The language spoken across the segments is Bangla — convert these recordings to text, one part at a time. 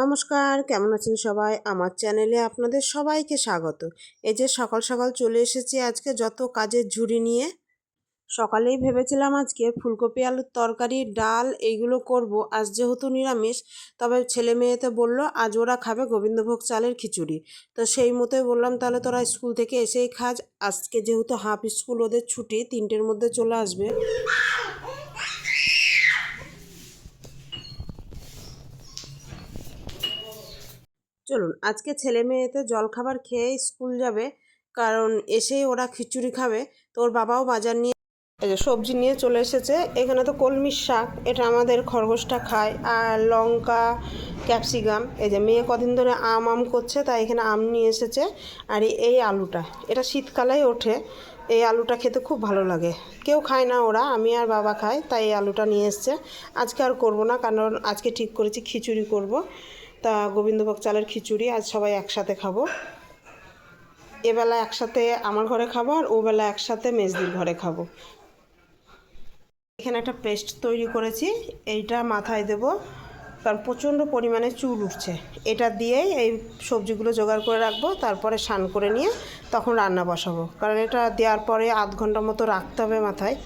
নমস্কার, কেমন আছেন সবাই? আমার চ্যানেলে আপনাদের সবাইকে স্বাগত। এই যে সকাল সকাল চলে এসেছি আজকে যত কাজের ঝুড়ি নিয়ে, সকালেই ভেবেছিলাম আজকে ফুলকপি, আলুর তরকারি, ডাল এইগুলো করব। আজ যেহেতু নিরামিষ, তবে ছেলে মেয়েতে বলল, আজ ওরা খাবে গোবিন্দভোগ চালের খিচুড়ি। তো সেই মতোই বললাম, তাহলে তোরা স্কুল থেকে এসেই খাজ আজকে যেহেতু হাফ স্কুল, ওদের ছুটি, তিনটের মধ্যে চলে আসবে। চলুন, আজকে ছেলে মেয়েতে জলখাবার খেয়ে স্কুল যাবে, কারণ এসেই ওরা খিচুড়ি খাবে। তো ওর বাবাও বাজার নিয়ে এই যে সবজি নিয়ে চলে এসেছে। এখানে তো কলমির শাক, এটা আমাদের খরগোশটা খায়। আর লঙ্কা, ক্যাপসিকাম, এই যে মেয়ে কদিন ধরে আম আম করছে, তাই এখানে আম নিয়ে এসেছে। আর এই আলুটা, এটা শীতকালেই ওঠে। এই আলুটা খেতে খুব ভালো লাগে। কেউ খায় না ওরা, আমি আর বাবা খাই, তাই এই আলুটা নিয়ে এসছে। আজকে আর করব না, কারণ আজকে ঠিক করেছি, খিচুড়ি করব। তা গোবিন্দভোগ চালের খিচুড়ি, আজ সবাই একসাথে খাব। এবেলা একসাথে আমার ঘরে খাব আর ওবেলা একসাথে মেজদির ঘরে খাব। এখানে একটা পেস্ট তৈরি করেছি, এইটা মাথায় দেব। কারণ প্রচণ্ড পরিমাণে চুল উঠছে। এটা দিয়েই এই সবজিগুলো জোগাড় করে রাখব, তারপরে স্নান করে নিয়ে তখন রান্না বসাবো। কারণ এটা দেওয়ার পরে আধ ঘণ্টা মতো রাখতে হবে মাথায়।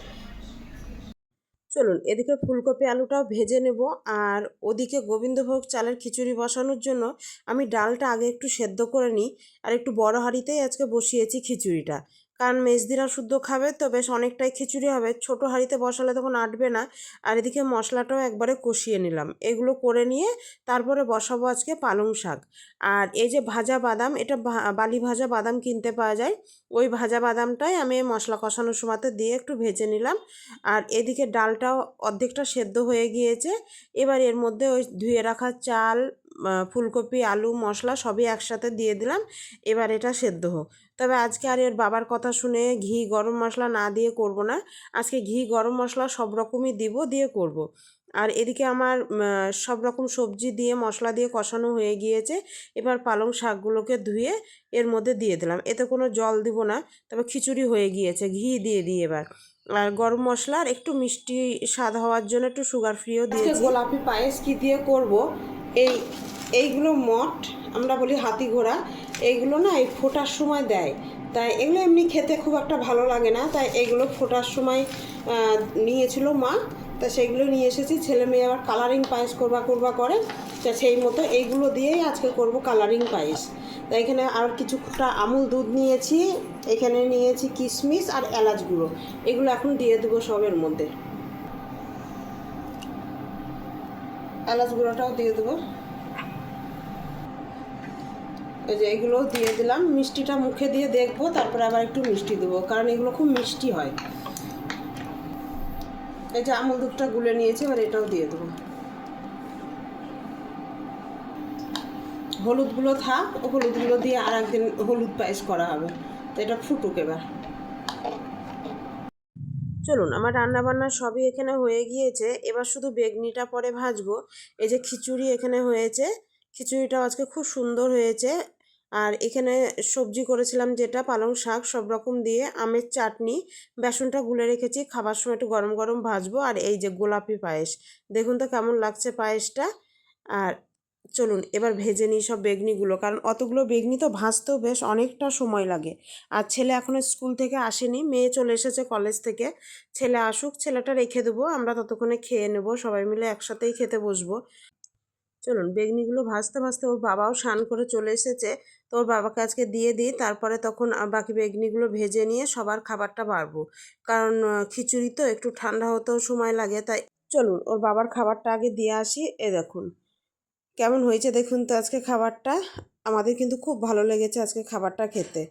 চলুন, এদিকে ফুলকপি আলুটাও ভেজে নেব। আর ওদিকে গোবিন্দভোগ চালের খিচুড়ি বসানোর জন্য আমি ডালটা আগে একটু সেদ্ধ করে নিই। আর একটু বড় হাঁড়িতেই আজকে বসিয়েছি খিচুড়িটা। কারণ মেজদিরা শুদ্ধ খাবে, তো বেশ অনেকটাই খিচুড়ি হবে। ছোট হাঁড়িতে বসালে তখন আটবে না। আর এদিকে মশলাটাও একবারে কষিয়ে নিলাম। এগুলো করে নিয়ে তারপরে বসাবো আজকে পালং শাক। আর এই যে ভাজা বাদাম, এটা বালি ভাজা বাদাম কিনতে পাওয়া যায়। ওই ভাজা বাদামটাই আমি মশলা কষানোর সময়তে দিয়ে একটু ভেজে নিলাম। আর এদিকে ডালটাও অর্ধেকটা সেদ্ধ হয়ে গিয়েছে। এবার এর মধ্যে ওই ধুয়ে রাখা চাল ফুলকপি আলু মশলা সবই একসাথে দিয়ে দিলাম। এবার এটা সেদ্ধ হোক। তবে আজকে আর এর বাবার কথা শুনে ঘি গরম মশলা না দিয়ে করব না। আজকে ঘি গরম মশলা সব রকমই দিব দিয়ে করব। আর এদিকে আমার সব রকম সবজি দিয়ে মশলা দিয়ে কষানো হয়ে গিয়েছে। এবার পালং শাকগুলোকে ধুয়ে এর মধ্যে দিয়ে দিলাম। এতে কোনো জল দিব না তবে খিচুড়ি হয়ে গিয়েছে ঘি দিয়ে দিই এবার। আর গরম মশলার একটু মিষ্টি স্বাদ হওয়ার জন্য একটু সুগার ফ্রিও দিয়ে গোলাপি পায়েস কি দিয়ে করব? এই, এইগুলো মঠ আমরা বলি হাতি ঘোড়া, এইগুলো না এই ফোটার সময় দেয়। তাই এগুলো এমনি খেতে খুব একটা ভালো লাগে না। তাই এগুলো ফোটার সময় নিয়েছিল মা। তা সেগুলো নিয়ে এসেছি। ছেলে মেয়ে আবার কালারিং পায়েস করবা করবা করে। তা সেই মতো এইগুলো দিয়েই আজকে করব কালারিং পায়েস। তা এখানে আর কিছুটা আমুল দুধ নিয়েছি। এখানে নিয়েছি কিশমিশ আর এলাচ গুঁড়ো। এগুলো এখন দিয়ে দেবো সবের মধ্যে। এলাচ গুঁড়োটাও দিয়ে দেবো। এই যে এগুলো দিয়ে দিলাম। মিষ্টিটা মুখে দিয়ে দেখব, তারপরে আবার একটু মিষ্টি দেবো, কারণ এগুলো খুব মিষ্টি হয়। এই যে আমুল দুধটা গুলে নিয়েছি, এবার এটাও দিয়ে দেবো। হলুদগুলো থাক, হলুদগুলো দিয়ে আর একদিন হলুদ পায়েস করা হবে। তো এটা ফুটুক এবার। চলুন, আমার রান্না বান্না সবই এখানে হয়ে গিয়েছে। এবার শুধু বেগনিটা পরে ভাজবো। এই যে খিচুড়ি এখানে হয়েছে। খিচুড়িটাও আজকে খুব সুন্দর হয়েছে। আর এখানে সবজি করেছিলাম যেটা, পালং শাক সব রকম দিয়ে, আমের চাটনি, বেসনটা গুলে রেখেছি, খাবার সময় একটু গরম গরম ভাজবো। আর এই যে গোলাপি পায়েস, দেখুন তো কেমন লাগছে পায়েসটা। আর চলুন, এবার ভেজে নিই সব বেগনিগুলো, কারণ অতগুলো বেগনি তো ভাজতেও বেশ অনেকটা সময় লাগে। আর ছেলে এখনও স্কুল থেকে আসেনি, মেয়ে চলে এসেছে কলেজ থেকে। ছেলে আসুক, ছেলেটা রেখে দেবো, আমরা ততক্ষণে খেয়ে নেব, সবাই মিলে একসাথেই খেতে বসবো। চলুন, বেগনিগুলো ভাজতে ভাজতে ওর বাবাও স্নান করে চলে এসেছে। তো ওর বাবাকে আজকে দিয়ে দিই, তারপরে তখন বাকি বেগনিগুলো ভেজে নিয়ে সবার খাবারটা বাড়বো। কারণ খিচুড়ি তো একটু ঠান্ডা হতেও সময় লাগে, তাই চলুন, ওর বাবার খাবারটা আগে দিয়ে আসি, এ দেখুন। কেমন হয়েছে দেখুন তো আজকে খাবারটা। আমাদের কিন্তু খুব ভালো লেগেছে আজকে খাবারটা খেতে।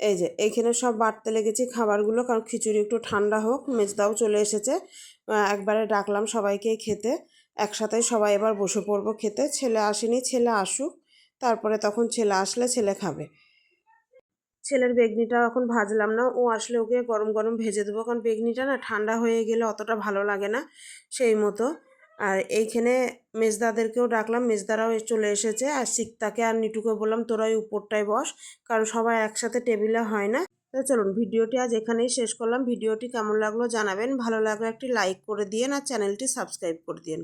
এই যে, এইখানে সব বাড়তে লেগেছে খাবারগুলো, কারণ খিচুড়ি একটু ঠান্ডা হোক, মেজদাও চলে এসেছে। একবারে ডাকলাম সবাইকে খেতে। একসাথে সবাই এবার বসে পড়ব খেতে। ছেলে আসেনি, ছেলে আসুক, তারপরে তখন ছেলে আসলে ছেলে খাবে। ছেলের বেগনিটা এখন ভাজলাম না, ও আসলে ওকে গরম গরম ভেজে দেবো, কারণ বেগনিটা না ঠান্ডা হয়ে গেলে অতটা ভালো লাগে না সেই মতো। আর এইখানে মেজদাদেরকেও ডাকলাম, মেজদারাও চলে এসেছে। আর সিক্তাকে আর নিটুকে বললাম, তোরাই উপরটায় বস, কারণ সবাই একসাথে টেবিলে হয় না। তো চলুন, ভিডিওটি আজ এখানেই শেষ করলাম। ভিডিওটি কেমন লাগল জানাবেন। ভালো লাগল একটি লাইক করে দিন আর চ্যানেলটি সাবস্ক্রাইব করে দিন